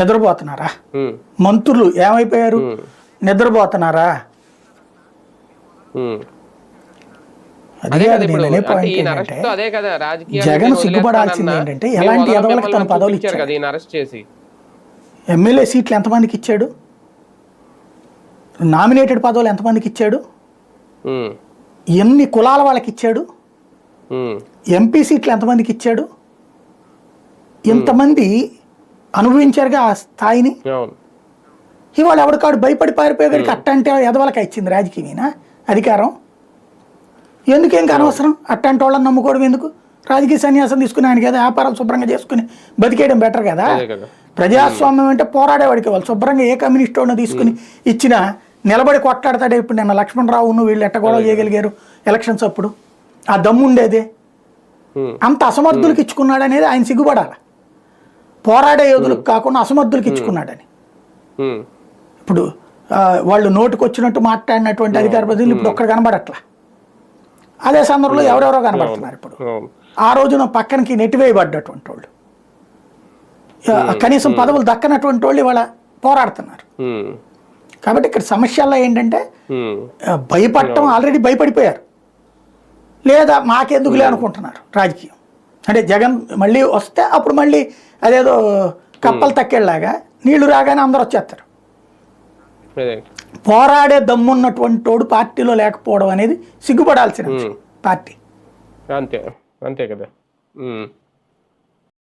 నిద్రపోతున్నారా? మంత్రులు ఏమైపోయారు? నిద్రపోతున్నారా. అది కాదు జగన్ సిగ్గుపడాల్సింది ఏంటంటే ఎలాంటి ఎదవలకు తన పదవులు ఇచ్చారు ఇచ్చాడు? కదా ఈయన అరెస్ట్ చేసి. ఎమ్మెల్యే సీట్లు ఎంతమందికి ఇచ్చాడు? నామినేటెడ్ పదవులు ఎంతమందికి ఇచ్చాడు? ఎన్ని కులాల వాళ్ళకి ఇచ్చాడు? ఎంపీ సీట్లు ఎంతమందికి ఇచ్చాడు? ఇంతమంది అనుభవించారుగా ఆ స్థాయిని. ఇవాళ ఎవడికాడు భయపడి పారిపోయేవాడికి అట్టంటే ఎదవలక ఇచ్చింది రాజకీయమేనా? అధికారం. ఎందుకేం అనవసరం అట్టంటి వాళ్ళని నమ్ముకోవడం ఎందుకు? రాజకీయ సన్యాసం తీసుకుని ఆయనకి ఏదో వ్యాపారాలు శుభ్రంగా చేసుకుని బతికేయడం బెటర్ కదా? కదా. ప్రజాస్వామ్యం అంటే పోరాడేవాడికి వాళ్ళు శుభ్రంగా ఏ కమ్యూనిస్ట్ వాడిని తీసుకుని ఇచ్చిన నిలబడి కొట్లాడతాడే ఇప్పుడు నిన్న లక్ష్మణరావును వీళ్ళు ఎట్ట గొడవ చేయగలిగారు ఎలక్షన్స్ అప్పుడు. ఆ దమ్ము ఉండేదే ఉమ్, అంత అసమర్థులకు ఇచ్చుకున్నాడు అనేది ఆయన సిగ్గుపడాలి. పోరాడే యోధులకు కాకుండా అసమర్థులకు ఇచ్చుకున్నాడని. ఇప్పుడు వాళ్ళు నోటికి వచ్చినట్టు మాట్లాడినటువంటి అధికార ప్రతినిధులు ఇప్పుడు ఒక్కడ కనబడట్లా. అదే సందర్భంలో ఎవరెవరో కనబడుతున్నారు ఇప్పుడు. ఆ రోజున పక్కనకి నెట్టివేయబడ్డటువంటి వాళ్ళు. కనీసం పదవులు దక్కనటువంటి వాళ్ళు ఇవాళ పోరాడుతున్నారు. కాబట్టి ఇక్కడ సమస్యల్లో ఏంటంటే భయపడటం ఆల్రెడీ భయపడిపోయారు. లేదా మాకెందుకులే అనుకుంటున్నారు రాజకీయం? అంటే జగన్ మళ్ళీ వస్తే అప్పుడు మళ్ళీ అదేదో కప్పలు తక్కేలాగా నీళ్ళు రాగానే అందరూ వచ్చేస్తారు. పోరాడే దమ్మున్నటువంటి వాడు పార్టీలో లేకపోవడం అనేది సిగ్గుపడాల్సిన పార్టీ. అంతే అంతే కదా.